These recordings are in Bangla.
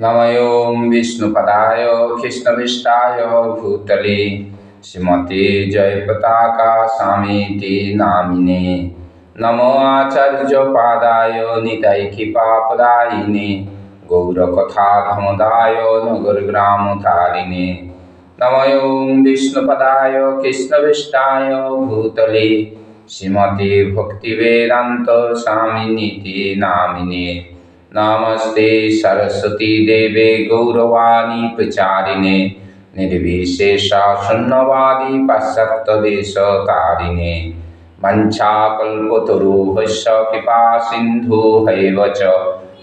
নময়োম বিষ্ণুপদায় কৃষ্ণবিষ্টায় ভূতলে শ্রীমতে জয় পতাকা স্বামীতি নামিনে নমো আচার্য পাদায় নিতাই কৃপাপদায়িনে গৌরকথা ধমদায় নগর গ্রাম তারিণে নময়োম বিষ্ণুপদায় কৃষ্ণবিষ্টায় ভূতলে শ্রীমতে ভক্তিবেদান্ত স্বামিনীতি নামিনে नमस्ते सरस्वती देवे गौरवाणी प्रचारिणे निर्विशेषा शून्यवादी पाश्चात्यदेशतारिणे वञ्चाकल्पतरुभस्य कृपा सिन्धुहैव च,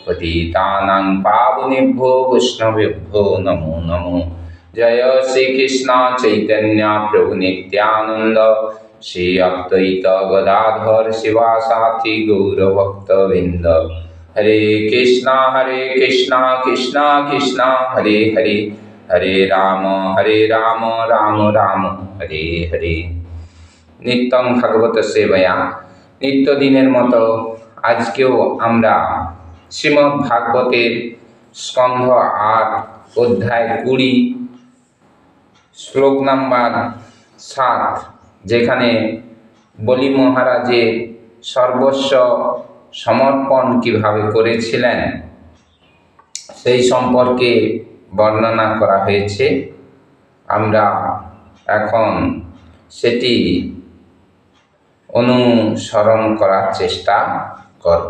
पतितानां पावनेभ्यो वैष्णवेभ्यो नमो नमो। जय श्रीकृष्ण चैतन्य प्रभु नित्यानन्द। श्री अद्वैत गदाधर शिवासाथी गौरभक्तवृन्द। হরে কৃষ্ণ হরে কৃষ্ণ কৃষ্ণ কৃষ্ণ, হরে হরে হরে রাম হরে রাম রাম রাম, হরে হরে। নিত্যম ভাগবত সেবয়া। নিত্যদিনের মতো আজকেও আমরা শ্রীমদ ভাগবতের স্কন্ধ আট, অধ্যায় কুড়ি, শ্লোক নাম্বার সাত, যেখানে বলি মহারাজের সর্বস্ব সমর্পণ কীভাবে করেছিলেন, সেই সম্পর্কে বর্ণনা করা হয়েছে। আমরা এখন সেটি অনুসরণ করার চেষ্টা করব।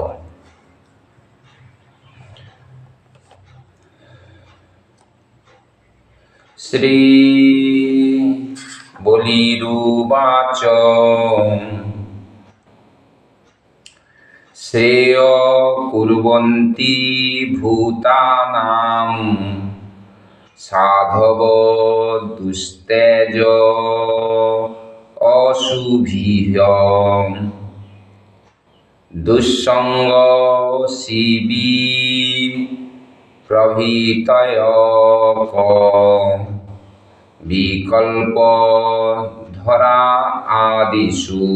শ্রী বলিরুবাচ শ্রেয় কুর্বন্তি ভূতানাম। সাধব দুস্তেজ অশুভিহ দুঃসঙ্গ শিবি প্রভৃতয় বিকল্প ধরা আদিষু।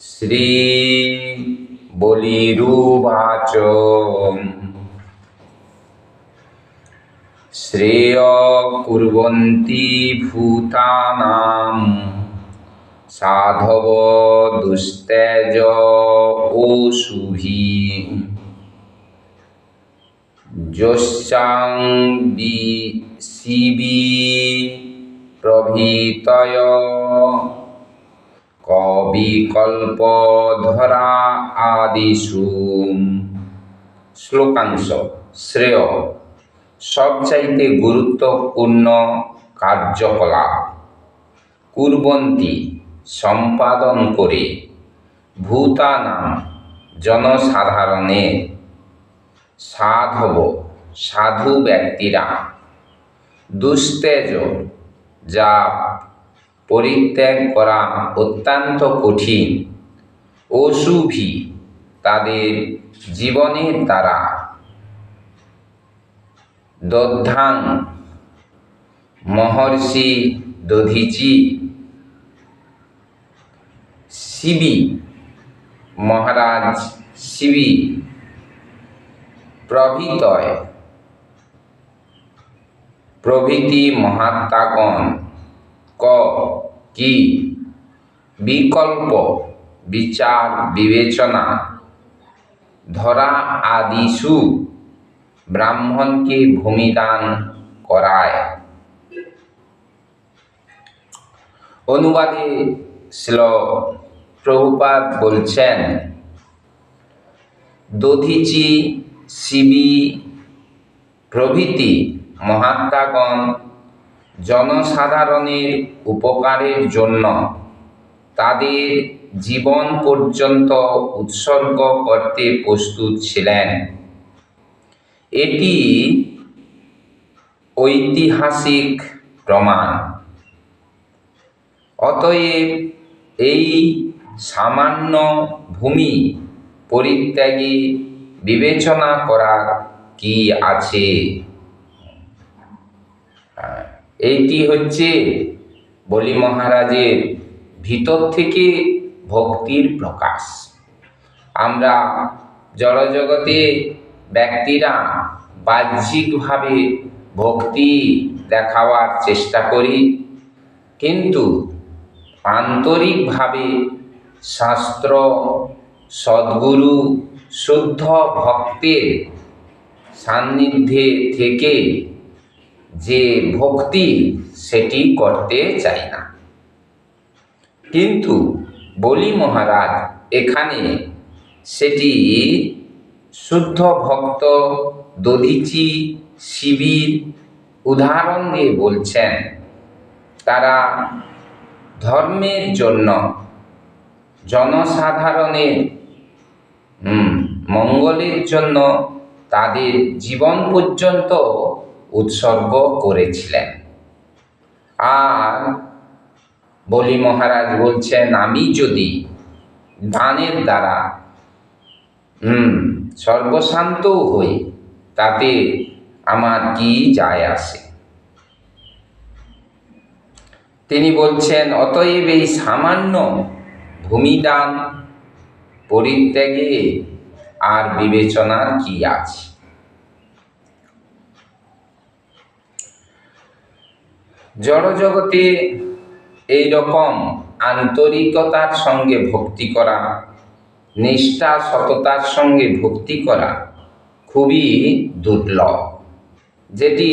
শ্রী বলিরুবাচ শ্রেয় কুর্বন্তি ভূতানাম সাধব দুস্তেজ ওষুভি যশ্চাং বি শিবি প্রভৃতয়। কবিকল্প ধরা আদিষু শ্লোকাংশ, শ্রেয়। সবচাইতে গুরুত্বপূর্ণ কার্যকলাপ। কুর্বন্তী, সম্পাদন করে। ভূতানাম জনসাধারণের সাধব, সাধু ব্যক্তিরা। দুস্তেজ যা পরিত্যাগ করা অত্যন্ত কঠিন। অশুভি তাদের জীবনের দ্বারা। দধ্যাং মহর্ষি দধিচি শিবি মহারাজ শিবি প্রভৃতয় প্রভৃতি মহাত্মাগণ ক, কি? বিকল্প, বিচার, বিবেচনা। ধরা আদিসু, ব্রাহ্মণকে ভূমিদান করায়। অনুবাদে শ্ল প্রভুপাদ বলছেন, দধিচি শিবি প্রভৃতি মহাত্মাগণ জনসাধারণের উপকারের জন্য তাদের জীবন পর্যন্ত উৎসর্গ করতে প্রস্তুত ছিলেন। এটি ঐতিহাসিক প্রমাণ। অতএব এই সামান্য ভূমি পরিত্যাগী বিবেচনা করার কি আছে? এইটি হচ্ছে বলি মহারাজের ভিতর থেকে ভক্তির প্রকাশ। আমরা জড়জগতে ব্যক্তিরা বাহ্যিকভাবে ভক্তি দেখাবার চেষ্টা করি, কিন্তু আন্তরিকভাবে শাস্ত্র, সদ্গুরু, শুদ্ধ ভক্তের সান্নিধ্যে থেকে যে ভক্তি সেটি করতে চাই না। কিন্তু বলি মহারাজ, এখানে সেটি শুদ্ধ ভক্ত দধিচি শিবির উদাহরণ দিয়ে বলছেন, তারা ধর্মের জন্য জনসাধারণের মঙ্গলের জন্য তাদের জীবন পর্যন্ত উৎসর্গ করেছিলেন। আর বলি মহারাজ বলছেন, আমি যদি দানের দ্বারা, হুম, সর্বশান্তও হই, তাতে আমার কি যায় আসে? তিনি বলছেন, অতএব এই সামান্য ভূমিদান পরিত্যাগে আর বিবেচনার কি আছে? জড়জগতে এই রকম আন্তরিকতার সঙ্গে ভক্তি করা, নিষ্ঠা সততার সঙ্গে ভক্তি করা খুবই দুর্লভ। যেটি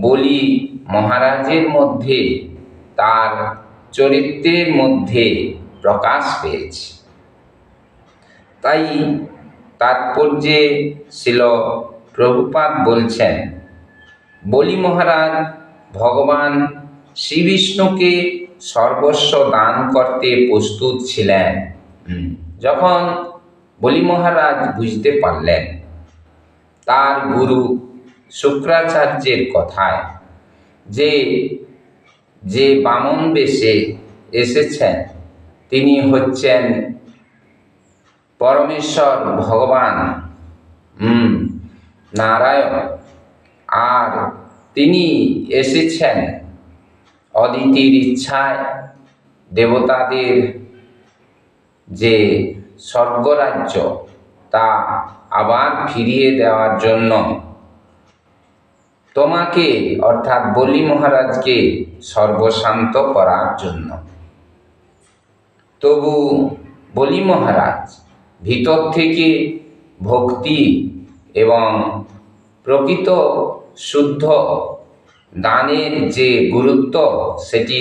বলি মহারাজের মধ্যে, তার চরিত্রের মধ্যে প্রকাশ পেয়েছে। তাই তাৎপর্যে ছিল প্রভুপাত বলছেন, বলি মহারাজ ভগবান শ্রী বিষ্ণুকে সর্বস্ব দান করতে প্রস্তুত ছিলেন। যখন বলি মহারাজ বুঝতে পারলেন তার গুরু শুক্রাচার্যের কথায় যে যে বামন বেশে এসেছেন তিনি হচ্ছেন পরমেশ্বর ভগবান। নারায়ণ। আর তিনি এসেছেন অদিতির ইচ্ছায় দেবতাদের যে স্বর্গরাজ্য তা আবার ফিরিয়ে দেওয়ার জন্য। তোমাকে, অর্থাৎ বলি মহারাজকে, সর্বশান্ত করার জন্য। তবু বলি মহারাজ, ভিতর থেকে ভক্তি এবং প্রকৃত শুদ্ধ দানের যে গুরুত্ব সেটি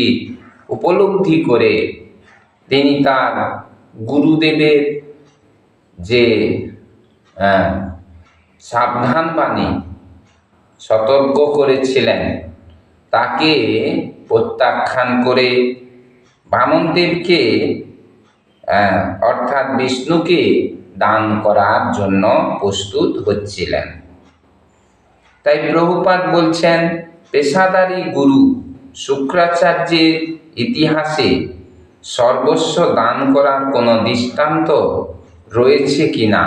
উপলব্ধি করে তিনি তার গুরুদেবের যে সাবধান বাণী সতর্ক করেছিলেন, তাকে প্রত্যাখ্যান করে বামনদেবকে অর্থাৎ বিষ্ণুকে দান করার জন্য প্রস্তুত হচ্ছিলেন। তাই প্রভুপাদ বলছেন, পেশাদারী গুরু শুক্রাচার্যের ইতিহাসে সর্বস্ব দান করার কোনো দৃষ্টান্ত রয়েছে কি না?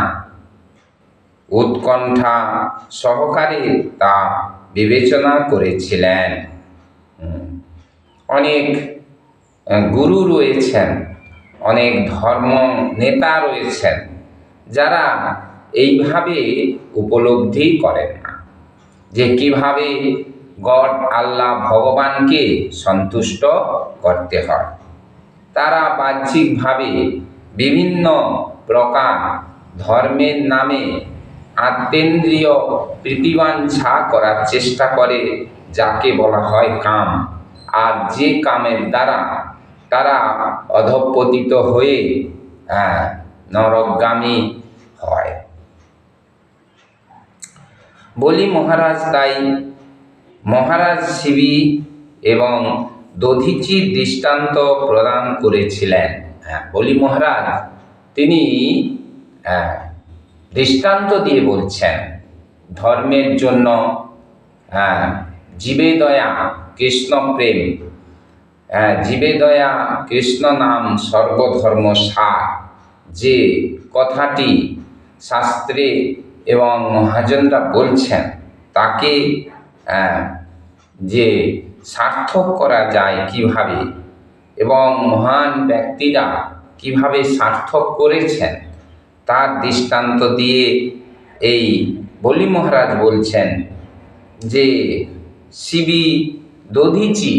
উৎকণ্ঠা সহকারে তা বিবেচনা করেছিলেন। অনেক গুরু রয়েছেন, অনেক ধর্ম নেতা রয়েছেন, যারা এইভাবে উপলব্ধি করেন। না যে কীভাবে গড আল্লাহ ভগবানকে সন্তুষ্ট করতে হয়। তারা বাহ্যিকভাবে বিভিন্ন প্রকার ধর্মের নামে আত্মেন্দ্রিয় প্রীতিবাঞ্ছা করার চেষ্টা করে যাকে বলা হয় কাম। আর যে কামের দ্বারা তারা অধঃপতিত হয়ে হ্যাঁ, নরকগামী হয় বলি মহারাজ তাই। মহারাজ শিবী এবং দধিচির দৃষ্টান্ত প্রদান করেছিলেন। হ্যাঁ বলি মহারাজ তিনি হ্যাঁ, দৃষ্টান্ত দিয়ে বলছেন ধর্মের জন্য হ্যাঁ জীবে দয়া কৃষ্ণ প্রেম হ্যাঁ, জীবে দয়া কৃষ্ণ নাম সর্বধর্ম সার যে কথাটি শাস্ত্রে এবং মহাজনরা বলছেন, তাকে যে সার্থক করা যায় কীভাবে এবং মহান ব্যক্তিরা কীভাবে সার্থক করেছেন, তার দৃষ্টান্ত দিয়ে এই বলি মহারাজ বলছেন যে, শিবি দধিচি,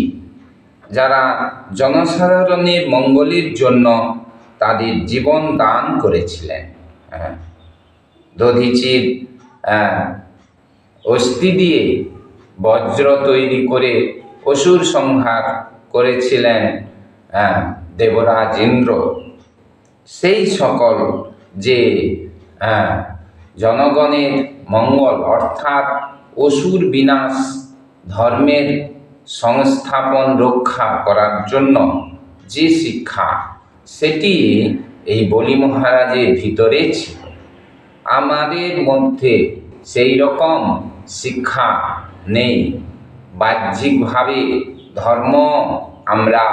যারা জনসাধারণের মঙ্গলের জন্য তাদের জীবন দান করেছিলেন। হ্যাঁ দধিচির আহ, অস্থি দিয়ে বজ্র তৈরি করে অসুর সংহার করেছিলেন আহ, দেবরাজ ইন্দ্র। সেই সকল যে আহ, জনগণের মঙ্গল অর্থাৎ অসুর বিনাশ ধর্মের সংস্থাপন রক্ষা করার জন্য যে শিক্ষা সেটি এই বলি মহারাজের ভিতরে ছিল। আমাদের মধ্যে সেই রকম শিক্ষা নেই। বাহ্যিকভাবে ধর্ম আমরা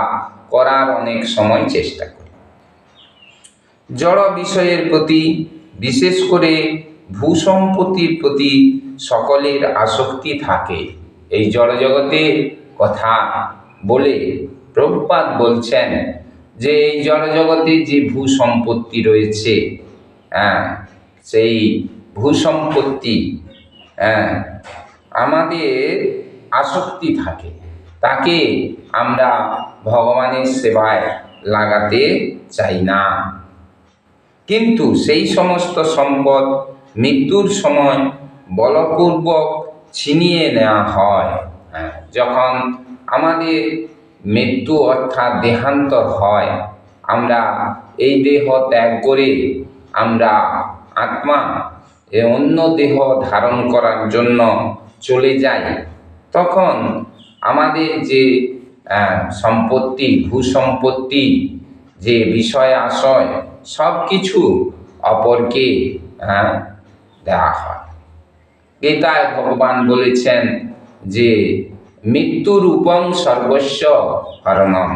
করার অনেক সময় চেষ্টা করি। জড় বিষয়ের প্রতি, বিশেষ করে ভূসম্পত্তির প্রতি সকলের আসক্তি থাকে। এই জড়জগতের কথা বলে প্রভুপাত বলছেন যে, এই জড়জগতে যে ভূসম্পত্তি রয়েছে হ্যাঁ সেই ভূসম্পত্তি হ্যাঁ আমাদের আসক্তি থাকে। তাকে আমরা ভগবানের সেবায় লাগাতে চাই না। কিন্তু সেই সমস্ত সম্পদ মৃত্যুর সময় বলপূর্বক ছিনিয়ে নেওয়া হয়। হ্যাঁ, যখন আমাদের মৃত্যু অর্থাৎ দেহান্তর হয় আমরা এই দেহ ত্যাগ করে আমরা আত্মা এ অন্য দেহ ধারণ করার জন্য চলে যায় তখন আমাদের যে সম্পত্তি, ভূসম্পত্তি, যে বিষয় আশয় সব কিছু অপরকে দেওয়া হয় গীতায় ভগবান বলেছেন যে মৃত্যুর উপং সর্বস্ব হরণম।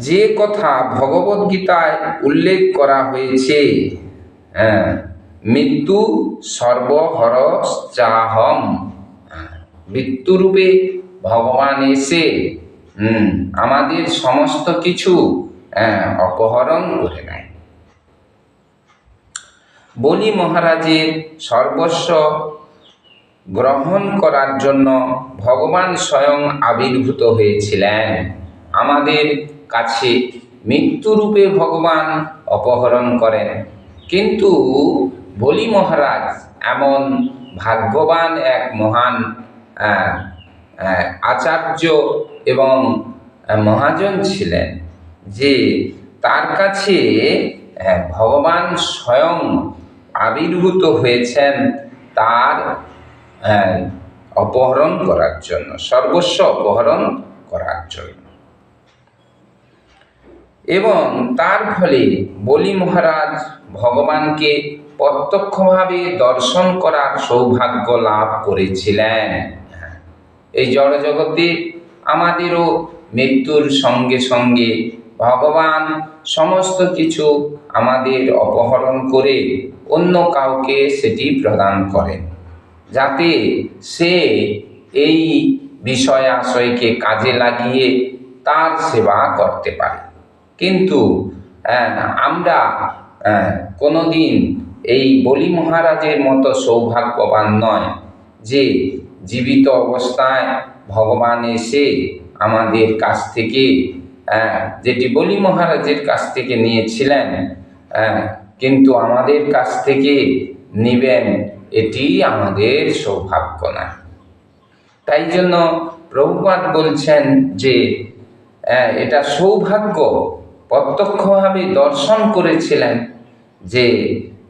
যে কথা ভগবত গীতায় উল্লেখ করা হয়েছে হ্যাঁ, মৃত্যু সর্বহর চাহম মৃত্যুরূপে ভগবান এসে আমাদের সমস্ত কিছু হ্যাঁ, অপহরণ করে নেয়। বলি মহারাজের সর্বস্ব গ্রহণ করার জন্য ভগবান স্বয়ং আবির্ভূত হয়েছিলেন। আমাদের কাছে মৃত্যুরূপে ভগবান অপহরণ করেন। কিন্তু বলি মহারাজ, এমন ভাগ্যবান এক মহান আচার্য এবং মহাজন ছিলেন যে তার কাছে ভগবান স্বয়ং আবির্ভূত হয়েছেন তার অপহরণ করার জন্য, সর্বস্ব অপহরণ করার জন্য। এবং তার ফলে বলি মহারাজ ভগবানকে প্রত্যক্ষভাবে দর্শন করার সৌভাগ্য লাভ করেছিলেন। এই জড়জগতে আমাদেরও মৃত্যুর সঙ্গে সঙ্গে ভগবান সমস্ত কিছু আমাদের অপহরণ করে অন্য কাউকে সেটি প্রদান করেন, যাতে সে এই বিষয় আশয়কে কাজে লাগিয়ে তার সেবা করতে পারে। কিন্তু আহ, আমরা আহ, কোনোদিন এই বলি মহারাজের মতো সৌভাগ্যবান নয় যে জীবিত অবস্থায় ভগবান এসে আমাদের কাছ থেকে আহ, যেটি বলি মহারাজের কাছ থেকে নিয়েছিলেন কিন্তু আমাদের কাছ থেকে নিবেন এটি আমাদের সৌভাগ্য না তাই জন্য প্রভুপাত বলছেন যে এটা সৌভাগ্য প্রত্যক্ষভাবে দর্শন করেছিলেন যে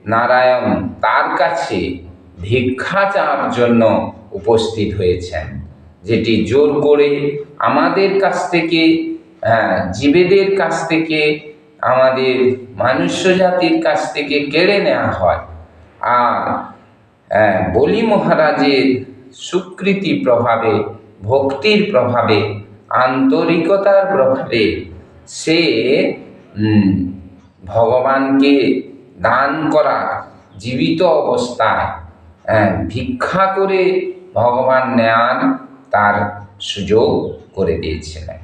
নারায়ণ তার কাছে ভিক্ষা চাওয়ার জন্য উপস্থিত হয়েছেন যেটি জোর করে আমাদের কাছ থেকে আহ, জীবেদের কাছ থেকে আমাদের মনুষ্য জাতির কাছ থেকে কেড়ে নেওয়া হয়। আর বলি মহারাজের স্বীকৃতি প্রভাবে ভক্তির প্রভাবে আন্তরিকতার প্রভাবে সে ভগবানকে দান করা জীবিত অবস্থায় আহ, ভিক্ষা করে ভগবান নেয়ার তার সুযোগ করে দিয়েছিলেন।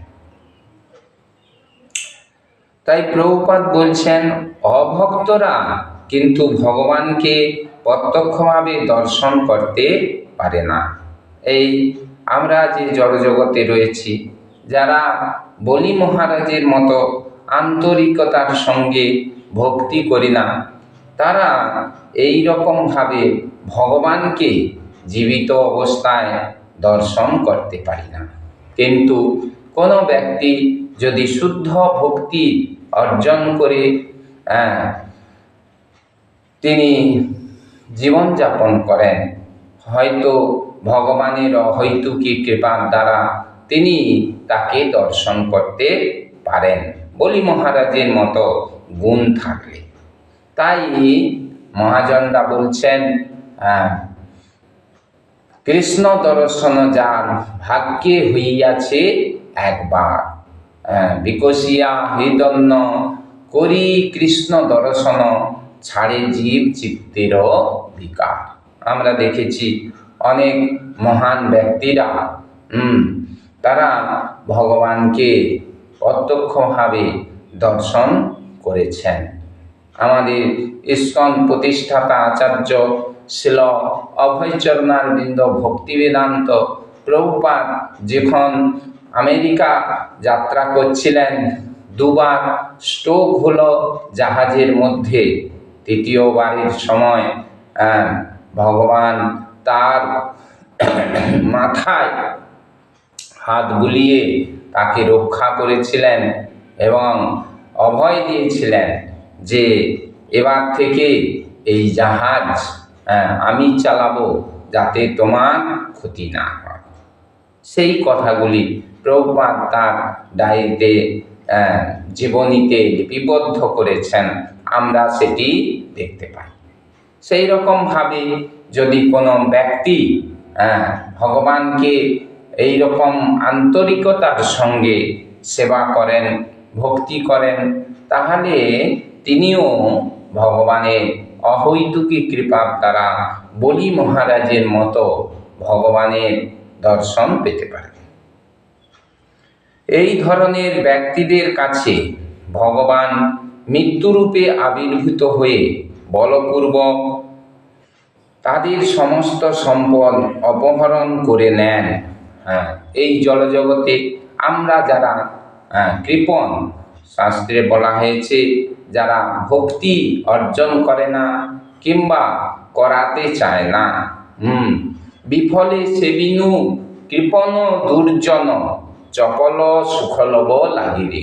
তাই প্রভুপাত বলছেন অভক্তরা কিন্তু ভগবানকে প্রত্যক্ষভাবে দর্শন করতে পারে না। এই আমরা যে জড়জগতে রয়েছি যারা বলি মহারাজের মতো আন্তরিকতার সঙ্গে ভক্তি করি না, তারা এই রকমভাবে ভগবানকে জীবিত অবস্থায় দর্শন করতে পারি না। কিন্তু কোনো ব্যক্তি যদি শুদ্ধ ভক্তি অর্জন করে তিনি জীবনযাপন করেন, হয়তো ভগবানের অহৈতুকী কৃপার দ্বারা তিনি তাকে দর্শন করতে পারেন। বলি মহারাজের মতো গুণ থাকলে। তাই মহাজনরা বলছেন কৃষ্ণ দর্শন যার ভাগ্যে হইয়াছে একবার বিকশিয়া হৃদন্য করি কৃষ্ণ দর্শন ছাড়ে জীব চিত্তের বিকার। আমরা দেখেছি অনেক মহান ব্যক্তিরা তারা ভগবানকে প্রত্যক্ষভাবে দর্শন করেছেন। আমাদের ইস্কন প্রতিষ্ঠাতা আচার্য শিল অভয়চরণারবিন্দ ভক্তি বেদান্ত প্রভুপাদ যখন আমেরিকা যাত্রা করছিলেন, দুবার স্ট্রোক হলো জাহাজের মধ্যে। তৃতীয়বারের সময় ভগবান তার মাথায় হাত বুলিয়ে তাকে রক্ষা করেছিলেন এবং অভয় দিয়েছিলেন যে এবার থেকে এই জাহাজ আহ, আমি চালাবো যাতে তোমার ক্ষতি না হয়। সেই কথাগুলি প্রভুপাদ তার ডায়েরিতে আহ, জীবনীতে লিপিবদ্ধ করেছেন। আমরা সেটি দেখতে পাই। সেই রকমভাবে যদি কোনো ব্যক্তি আহ, ভগবানকে এই রকম আন্তরিকতার সঙ্গে সেবা করেন, ভক্তি করেন, তাহলে তিনিও ভগবানের অহৈতুকী কৃপার দ্বারা বলি মহারাজের মতো ভগবানের দর্শন পেতে পারেন। এই ধরনের ব্যক্তিদের কাছে ভগবান মৃত্যুরূপে আবির্ভূত হয়ে বলপূর্বক তাদের সমস্ত সম্পদ অপহরণ করে নেন। এই জলজগতে আমরা যারা হ্যাঁ, কৃপণ শাস্ত্রে বলা হয়েছে যারা ভক্তি অর্জন করে না কিংবা করাতে চায় না হুম বিফলে সেবিনু কৃপণ দুর্জন চপল সুখলব লাগিরে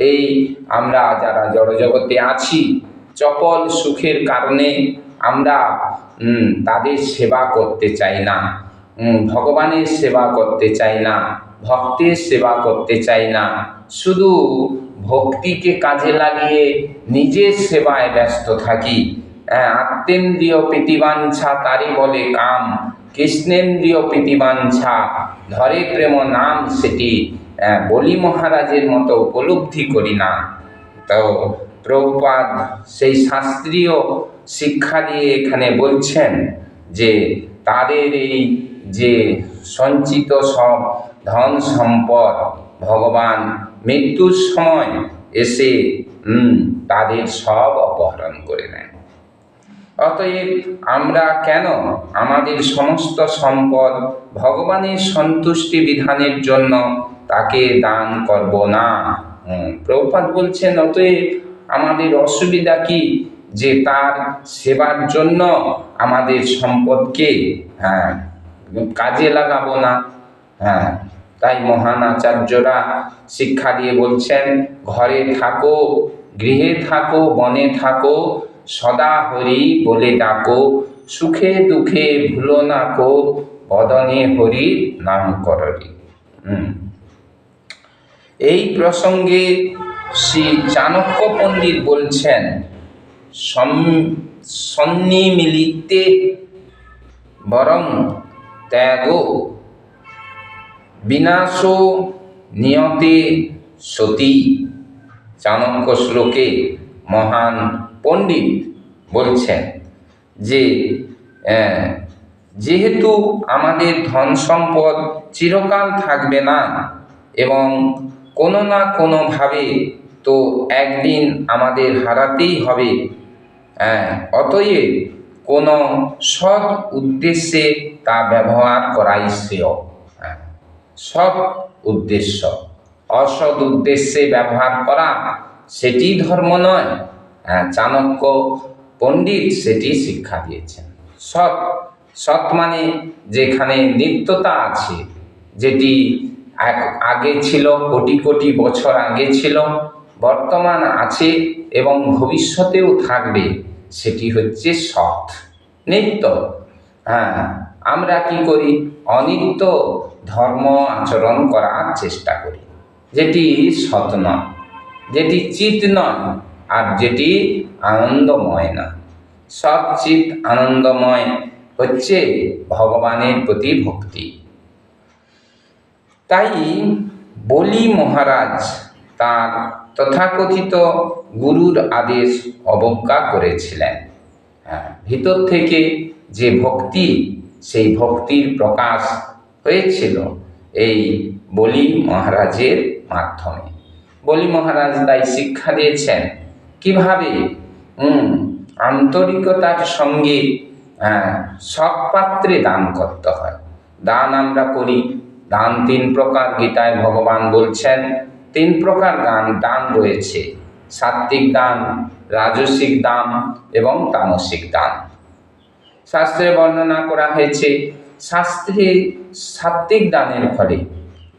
এই আমরা যারা জড়জগতে আছি চপল সুখের কারণে আমরা তাদের সেবা করতে চাই না। ভগবানের সেবা করতে চাই না ভক্তের সেবা করতে চাই না। শুধু ভক্তিকে কাজে লাগিয়ে নিজের সেবায় ব্যস্ত থাকি। আহ, আত্মেন্দ্রিয় প্রীতিবাঞ্ছা তারই বলে কাম কৃষ্ণেন্দ্রিয় প্রীতিবাঞ্ছা ধরে প্রেম নাম সেটি আহ, বলি মহারাজের মতো উপলব্ধি করি না। তো প্রভুপাদ সেই শাস্ত্রীয় শিক্ষা দিয়ে এখানে বলছেন যে তাদের এই যে সঞ্চিত সব ধন সম্পদ ভগবান মৃত্যুর সময় এসে তাদের সব অপহরণ করে নেন অতএব আমরা কেন আমাদের সমস্ত সম্পদ ভগবানের সন্তুষ্টি বিধানের জন্য তাকে দান করব না? হুম, প্রভুপাদ বলছেন অতএব আমাদের অসুবিধা কি? যে তার সেবার জন্য আমাদের সম্পদকে হ্যাঁ কাজে লাগাবো না হ্যাঁ তাই মহান আচার্যরা শিক্ষা দিয়ে বলছেন, ঘরে থাকো, গৃহে থাকো, বনে থাকো, সদা হরি বলে ডাকো, সুখে দুঃখে ভুলো না কো, বদনে হরি নাম হুম। এই প্রসঙ্গে শ্রী চাণক্য পণ্ডিত বলছেন সন্নিমিলিতে বরং ত্যাগ। বিনাশ নিয়তে সতী। চাণক্য শ্লোকে মহান পণ্ডিত বলছেন যে যেহেতু আমাদের ধন সম্পদ চিরকাল থাকবে না এবং কোনো না কোনোভাবে তো একদিন আমাদের হারাতেই হবে অতএব কোনো সৎ উদ্দেশ্যে তা ব্যবহার করাই শ্রেয় হ্যাঁ, সৎ উদ্দেশ্য। অসৎ উদ্দেশ্যে ব্যবহার করা সেটি ধর্ম নয়। হ্যাঁ, চাণক্য পণ্ডিত সেটি শিক্ষা দিয়েছেন। সৎ সৎ মানে যেখানে নিত্যতা আছে যেটি আগে ছিল কোটি কোটি বছর আগে ছিল বর্তমান আছে এবং ভবিষ্যতেও থাকবে। সেটি হচ্ছে সৎ, নিত্য। হ্যাঁ আমরা কি করি? অনিত্য ধর্ম আচরণ করার চেষ্টা করি। যেটি সৎ নয়, যেটি চিত নয়, আর যেটি আনন্দময় না সৎ, চিত, আনন্দময় হচ্ছে ভগবানের প্রতি ভক্তি। তাই বলি মহারাজ তার তথাকথিত গুরুর আদেশ অবজ্ঞা করেছিলেন। হ্যাঁ, ভিতর থেকে যে ভক্তি সেই ভক্তির প্রকাশ হয়েছিল এই বলি মহারাজের মাধ্যমে। বলি মহারাজ তাই শিক্ষা দিয়েছেন কীভাবে? আন্তরিকতার সঙ্গে সৎ পাত্রে দান করতে হয়। দান আমরা করি দান তিন প্রকার গীতায় ভগবান বলছেন তিন প্রকার গান দান রয়েছে। সাত্বিক দান রাজসিক দান এবং তামসিক দান। শাস্ত্রে বর্ণনা করা হয়েছে, শাস্ত্রে সাত্বিক দানের ফলে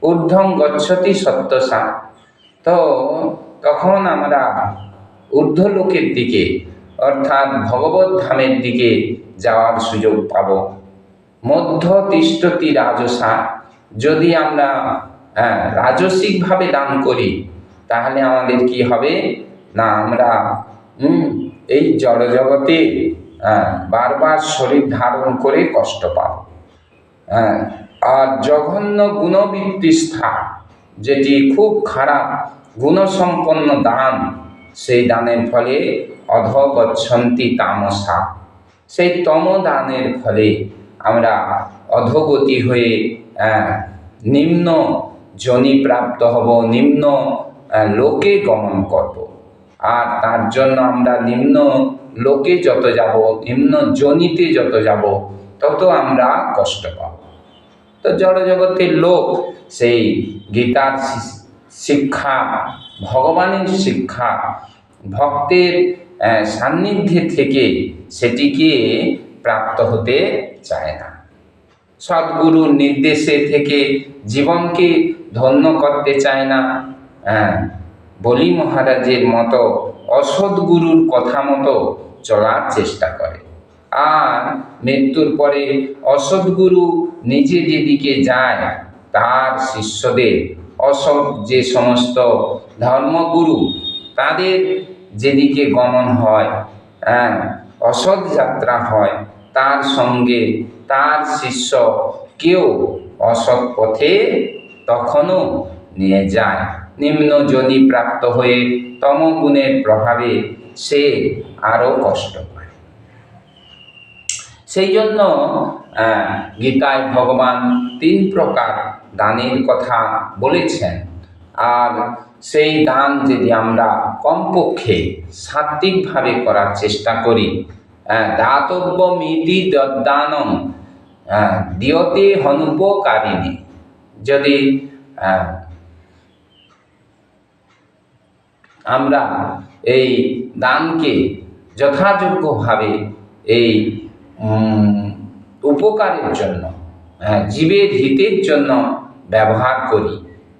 ঊর্ধ্বং গচ্ছতি সত্যসা। তো তখন আমরা ঊর্ধ্ব লোকের দিকে, অর্থাৎ ভগবত ধামের দিকে যাওয়ার সুযোগ পাব। মধ্য তিষ্ঠতি রাজসা, যদি আমরা হ্যাঁ রাজসিকভাবে দান করি তাহলে আমাদের কি হবে? না আমরা এই জড়জগতে হ্যাঁ, বারবার শরীর ধারণ করে কষ্ট পাব। হ্যাঁ আর জঘন্য গুণবৃত্তিস্থা যেটি খুব খারাপ গুণসম্পন্ন দান সেই দানের ফলে অধগচ্ছন্তি তামসা। সেই তম দানের ফলে আমরা অধগতি হয়ে নিম্ন জনি প্রাপ্ত হব, নিম্ন লোকে গমন করব। আর তার জন্য আমরা নিম্ন লোকে যত যাব, নিম্ন জনিতে যত যাব, তত আমরা কষ্ট পাব। তো জড়জগতের লোক, সেই গীতার শিক্ষা, ভগবানের শিক্ষা, ভক্তের সান্নিধ্যে থেকে সেটিকে প্রাপ্ত হতে চায় না। সদ্গুরুর নির্দেশে থেকে জীবনকে ধন্য করতে চায় না। হ্যাঁ বলি মহারাজের মতো অসৎগুরুর কথা মতো চলার চেষ্টা করে। আর মৃত্যুর পরে অসৎগুরু নিজে যেদিকে যায়, তার শিষ্যদের অসৎ যে সমস্ত ধর্মগুরু, তাদের যেদিকে গমন হয় হ্যাঁ অসৎ যাত্রা হয়, তার সঙ্গে তার শিষ্য কেউ অসৎ পথে তখনও নিয়ে যায়। নিম্ন যদি প্রাপ্ত হয়ে তমগুণের প্রভাবে সে আরও কষ্ট পায়। সেই জন্য গীতায় ভগবান তিন প্রকার দানের কথা বলেছেন। আর সেই দান যদি আমরা কমপক্ষে সাত্বিকভাবে করার চেষ্টা করি দাতব্য মিতি দদানম দিয়তে হনুপকারিণী। যদি আমরা এই দানকে যথাযোগ্যভাবে এই উপকারের জন্য জীবের হিতের জন্য ব্যবহার করি,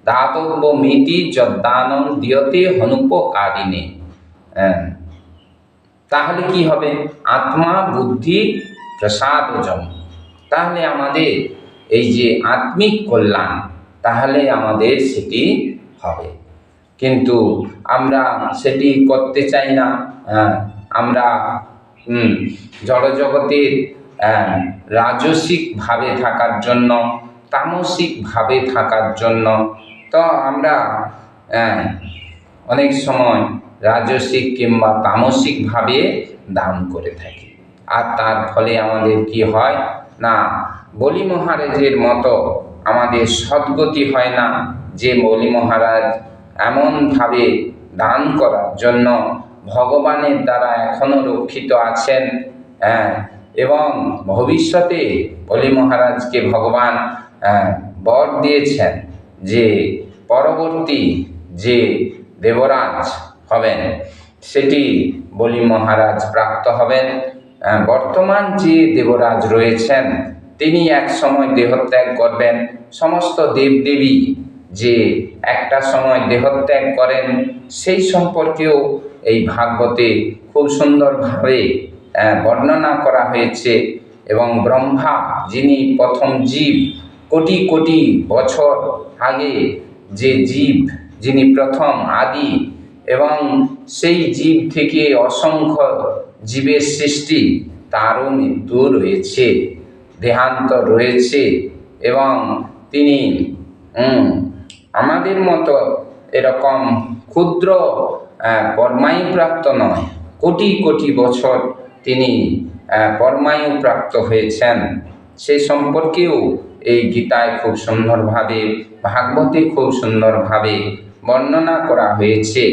দাতব্য মিতি যদ্দানম দিয়তে হনুপকারিণী তাহলে কি হবে? আত্মা, বুদ্ধি, প্রসাদজম। তাহলে আমাদের এই যে আত্মিক কল্যাণ, তাহলে আমাদের সেটি হবে। কিন্তু আমরা সেটি করতে চাই না। আমরা জড়জগতের রাজসিকভাবে থাকার জন্য, তামসিকভাবে থাকার জন্য, তো আমরা অনেক সময় রাজসিক কিংবা তামসিকভাবে দান করে থাকি। আর তার ফলে আমাদের কি হয়? না বলি মহারাজের মতো আমাদের সদ্গতি হয় না যে বলি মহারাজ এমনভাবে দান করার জন্য ভগবানের দ্বারা এখনও রক্ষিত আছেন। হ্যাঁ এবং ভবিষ্যতে বলি মহারাজকে ভগবান হ্যাঁ, বর দিয়েছেন যে পরবর্তী যে দেবরাজ হবেন সেটি বলি মহারাজ প্রাপ্ত হবেন। আহ, বর্তমান যে দেবরাজ রয়েছেন তিনি এক সময় দেহত্যাগ করবেন। সমস্ত দেবদেবী যে একটা সময় দেহত্যাগ করেন, সেই সম্পর্কেও এই ভাগবতে খুব সুন্দরভাবে বর্ণনা করা হয়েছে এবং ব্রহ্মা, যিনি প্রথম জীব, কোটি কোটি বছর আগে যে জীব, যিনি প্রথম আদি এবং সেই জীব থেকে অসংখ্য জীবের সৃষ্টি তারও মৃত্যু রয়েছে। দেহান্ত রয়েছে এবং তিনি আমাদের মতো এরকম ক্ষুদ্র আহ, পরমায়ু প্রাপ্ত নয়। কোটি কোটি বছর তিনি আহ, পরমায়ু প্রাপ্ত হয়েছেন। সে সম্পর্কেও এই গীতায় খুব সুন্দরভাবে ভাগবতে খুব সুন্দরভাবে বর্ণনা করা হয়েছে।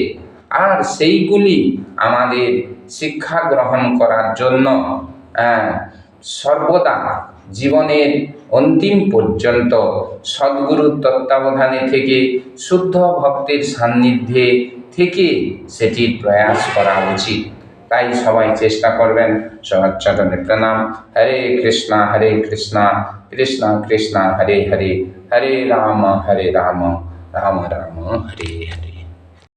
আর সেইগুলি আমাদের শিক্ষা গ্রহণ করার জন্য সর্বদা জীবনের অন্তিম পর্যন্ত সদ্গুরুর তত্ত্বাবধানে থেকে শুদ্ধ ভক্তের সান্নিধ্যে থেকে সেটির প্রয়াস করা উচিত। তাই সবাই চেষ্টা করবেন সবার চরণে প্রণাম। হরে কৃষ্ণা হরে কৃষ্ণা, কৃষ্ণ কৃষ্ণ, হরে হরে হরে রাম হরে রাম রাম রাম, হরে হরে।